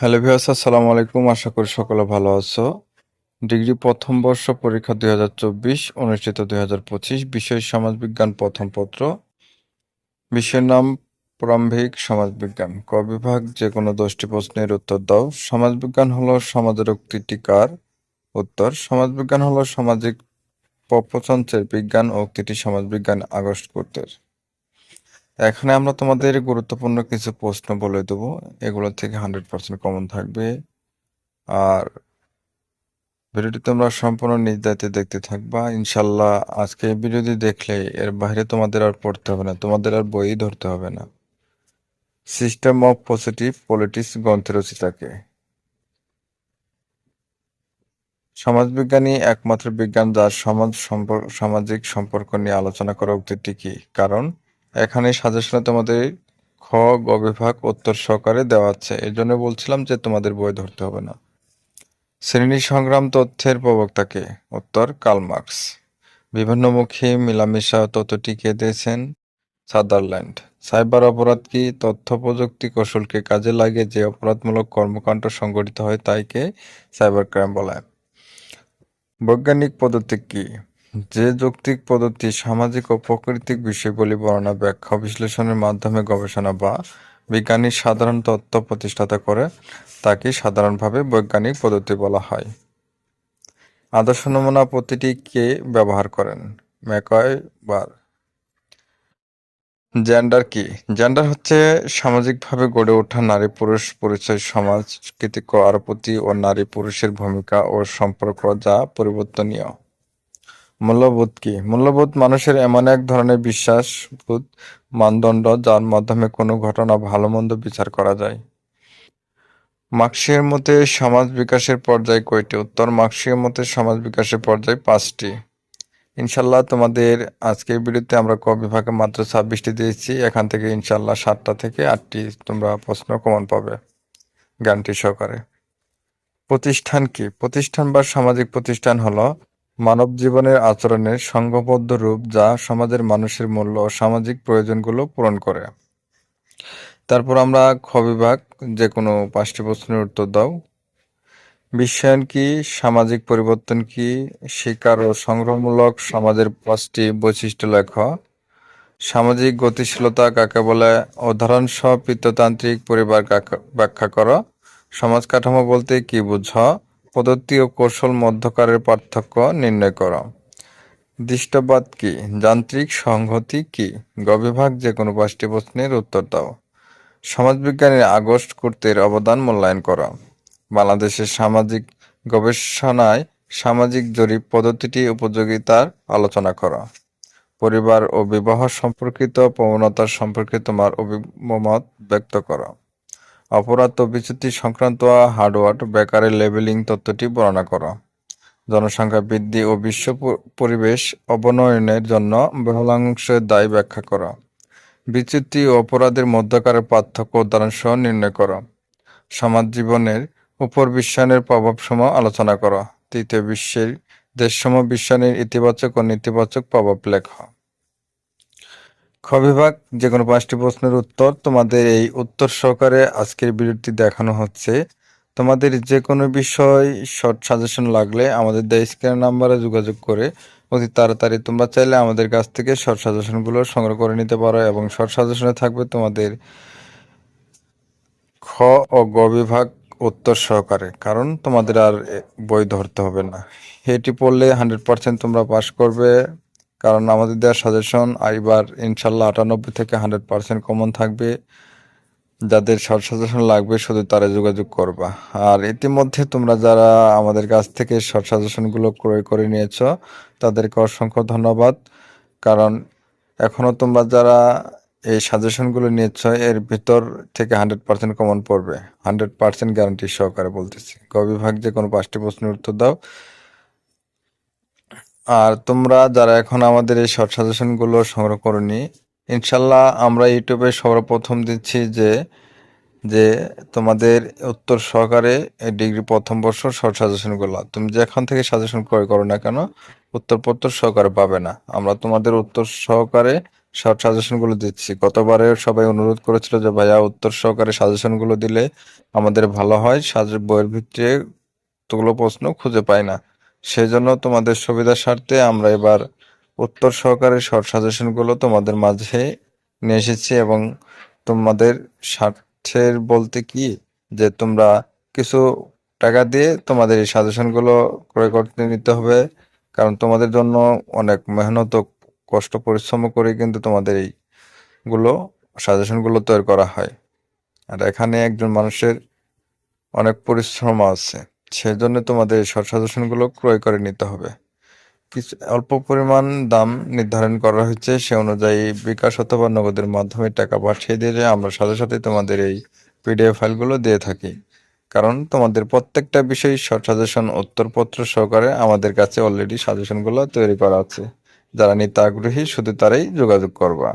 Hello viewers, আসসালামু আলাইকুম। আশা করি সকলে ভালো আছো। ডিগ্রি প্রথম বর্ষ পরীক্ষা দুই হাজার চব্বিশ অনুষ্ঠিত দুই হাজার পঁচিশ। বিষয় সমাজবিজ্ঞান প্রথম পত্র। বিষয়ের নাম প্রারম্ভিক সমাজবিজ্ঞান ক বিভাগ যে কোনো দশটি প্রশ্নের উত্তর দাও। সমাজবিজ্ঞান হলো সমাজের উক্তিটি কার? উত্তর সমাজবিজ্ঞান হলো সামাজিক প্রপঞ্চের বিজ্ঞান ও উক্তিটি সমাজবিজ্ঞান আগস্ট করতের। এখানে আমরা তোমাদের গুরুত্বপূর্ণ কিছু প্রশ্ন বলে দেবো। এগুলো থেকে হান্ড্রেড পার্সেন্ট কমন থাকবে। আর ভিডিওটি তোমরা সম্পূর্ণ নিজ দেখতে থাকবা। ইনশাল্লাহ আজকে ভিডিওটি দেখলে এর বাইরে তোমাদের আর পড়তে হবে না। তোমাদের আর বই ধরতে হবে না। সিস্টেম অফ পজিটিভ পলিটিক্স গ্রন্থের রচিতাকে। সমাজবিজ্ঞানী একমাত্র বিজ্ঞান যার সমাজ সম্পর্ক সামাজিক সম্পর্ক নিয়ে আলোচনা করা উক্তিটি কি? কারণ এখানে সাজেশনে তোমাদের খ, গ বিভাগ উত্তর সহকারে দেওয়া আছে। এই জন্য বলছিলাম যে তোমাদের বই ধরতে হবে না। শ্রেণি সংগ্রাম তথ্যের প্রবক্তাকে উত্তর কার্ল মার্কস। বিভিন্নমুখী মেলামেশা তথ্য টিকিয়ে দিয়েছেন সাদারল্যান্ড। সাইবার অপরাধ কি তথ্য প্রযুক্তি কৌশলকে কাজে লাগে যে অপরাধমূলক কর্মকাণ্ড সংগঠিত হয় তাইকে সাইবার ক্রাইম বলা? বৈজ্ঞানিক পদ্ধতি কি? যে যৌক্তিক পদ্ধতি সামাজিক ও প্রাকৃতিক বিষয়গুলি বর্ণনা ব্যাখ্যা বিশ্লেষণের মাধ্যমে গবেষণা বা বিজ্ঞানী সাধারণ তত্ত্ব প্রতিষ্ঠাতা করে, তাকে সাধারণভাবে বৈজ্ঞানিক পদ্ধতি বলা হয়। আদর্শ নমুনা প্রতিটি কে ব্যবহার করেন? ম্যাকয় বার। জেন্ডার কি? জেন্ডার হচ্ছে সামাজিকভাবে গড়ে ওঠা নারী পুরুষ পরিচয় সমাজ কৃতিক আরপতি ও নারী পুরুষের ভূমিকা ও সম্পর্ক যা পরিবর্তনীয়। মূল্যবোধ কি? মূল্যবোধ মানুষের এমন এক ধরনের বিশ্বাসবোধ মানদণ্ড যার মাধ্যমে কোনো ঘটনা ভালো মন্দ বিচার করা যায়। মার্ক্সের মতে সমাজ বিকাশের পর্যায় কয়টি? উত্তর, মার্ক্সের মতে সমাজ বিকাশের পর্যায় পাঁচটি। ইনশাল্লাহ তোমাদের আজকের ভিডিওতে আমরা ক বিভাগে মাত্র ছাব্বিশটি দিয়েছি। এখান থেকে ইনশাল্লাহ সাতটা থেকে আটটি তোমরা প্রশ্ন কমন পাবে গ্যারান্টি সহকারে। প্রতিষ্ঠান কি? প্রতিষ্ঠান বা সামাজিক প্রতিষ্ঠান হলো মানব জীবনের আচরণের সংঘবদ্ধ রূপ যা সমাজের মানুষের মূল্য ও সামাজিক প্রয়োজনগুলো পূরণ করে। তারপর আমরা খ বিভাগ যে কোনো পাঁচটি প্রশ্নের উত্তর দাও। বিশ্বায়ন কি? সামাজিক পরিবর্তন কি? শিকার ও সংগ্রহমূলক সমাজের পাঁচটি বৈশিষ্ট্য লেখ। সামাজিক গতিশীলতা কাকে বলে? উদাহরণ সহ পিত্ততান্ত্রিক পরিবার ব্যাখ্যা করো। সমাজ কাঠামো বলতে কি বুঝ? পদ্ধতি ও কৌশল মধ্যকারের পার্থক্য নির্ণয় করো। দৃষ্টবাদ কি? যান্ত্রিক সংহতি কি? গ বিভাগ যে কোনো পাঁচটি প্রশ্নের উত্তর দাও। সমাজবিজ্ঞানের আগস্ট কর্তৃর অবদান মূল্যায়ন করা। বাংলাদেশের সামাজিক গবেষণায় সামাজিক জরিপ পদ্ধতিটি উপযোগিতার আলোচনা করা। পরিবার ও বিবাহ সম্পর্কিত প্রবণতা সম্পর্কে তোমার অভিমত ব্যক্ত করা। অপরাধ বিচ্যুতি সংক্রান্ত হার্ডওয়ার্ড বেকারের লেবেলিং তত্ত্বটি বর্ণনা করা। জনসংখ্যা বৃদ্ধি ও বিশ্ব পরিবেশ অবনয়নের জন্য বহুলাংশের দায় ব্যাখ্যা করা। বিচ্যুতি ও অপরাধের মধ্যকারের পার্থক্য উদাহরণসহ নির্ণয় করা। সমাজ জীবনের উপর বিশ্বায়নের প্রভাবসমূহ আলোচনা করা। তৃতীয় বিশ্বের দেশসমূহ বিশ্বায়নের ইতিবাচক ও নেতিবাচক প্রভাব লেখা। খ বিভাগ যে কোনো পাঁচটি প্রশ্নের উত্তর তোমাদের এই উত্তর সহকারে আজকের ভিডিওটি দেখানো হচ্ছে। তোমাদের যে কোনো বিষয় শর্ট সাজেশন লাগলে আমাদের দ্য স্ক্যান নাম্বারে যোগাযোগ করে অতি তাড়াতাড়ি তোমরা চাইলে আমাদের কাছ থেকে শর্ট সাজেশনগুলো সংগ্রহ করে নিতে পারো এবং শর্ট সাজেশনে থাকবে তোমাদের খ ও গ বিভাগ উত্তর সহকারে, কারণ তোমাদের আর বই ধরতে হবে না। এটি পড়লে হান্ড্রেড পার্সেন্ট তোমরা পাস করবে। কারণ আমাদের দেওয়ার সাজেশন এবার ইনশাল্লাহ আটানব্বই থেকে হান্ড্রেড পার্সেন্ট কমন থাকবে। যাদের শর্ট সাজেশন লাগবে, শুধু তারা যোগাযোগ করবা। আর ইতিমধ্যে তোমরা যারা আমাদের কাছ থেকে শর্ট সাজেশনগুলো ক্রয় করে নিয়েছ, তাদেরকে অসংখ্য ধন্যবাদ। কারণ এখনও তোমরা যারা এই সাজেশনগুলো নিচ্ছ এর ভিতর থেকে হান্ড্রেড পার্সেন্ট কমন পড়বে। হান্ড্রেড পার্সেন্ট গ্যারান্টি সহকারে বলতেছি। ক বিভাগ যে কোনো পাঁচটি প্রশ্নের উত্তর দাও। আর তোমরা যারা এখন আমাদের এই শর্ট সাজেশনগুলো সংগ্রহ করনি, ইনশাল্লাহ আমরা ইউটিউবে সর্বপ্রথম দিচ্ছি যে যে তোমাদের উত্তর সহকারে ডিগ্রি প্রথম বর্ষ শর্ট সাজেশনগুলো তুমি যেখান থেকে সাজেশন ক্রয় করো না কেন উত্তর প্রত্তর সহকারে পাবে না। আমরা তোমাদের উত্তর সহকারে শর্ট সাজেশনগুলো দিচ্ছি। গতবারে সবাই অনুরোধ করেছিল যে, ভাইয়া, উত্তর সহকারে সাজেশনগুলো দিলে আমাদের ভালো হয়। সাজে, বইয়ের ভিতরে তোগুলো প্রশ্ন খুঁজে পাই না। সেই জন্য তোমাদের সুবিধার স্বার্থে আমরা এবার উত্তর সহকারে শর্ট সাজেশনগুলো তোমাদের মাঝে নিয়ে এসেছি এবং তোমাদের স্বার্থের বলতে কি? যে তোমরা কিছু টাকা দিয়ে তোমাদের এই সাজেশনগুলো ক্রয় করতে নিতে হবে, কারণ তোমাদের জন্য অনেক মেহনত কষ্ট পরিশ্রম করে কিন্তু তোমাদের এইগুলো সাজেশনগুলো তৈরি করা হয়। আর এখানে একজন মানুষের অনেক পরিশ্রম আছে। সেই জন্য তোমাদের এই সাজেশনগুলো ক্রয় করে নিতে হবে। কিছু অল্প পরিমাণ দাম নির্ধারণ করা হয়েছে সে অনুযায়ী বিকাশ অথবা নগদের মাধ্যমে টাকা পাঠিয়ে দিলে আমরা সাথে সাথে তোমাদের এই পিডিএফ ফাইলগুলো দিয়ে থাকি। কারণ তোমাদের প্রত্যেকটা বিষয় শর্ট সাজেশন উত্তরপত্র সহকারে আমাদের কাছে অলরেডি সাজেশনগুলো তৈরি করা আছে। যারা নিতে আগ্রহী, শুধু তারাই যোগাযোগ করবা।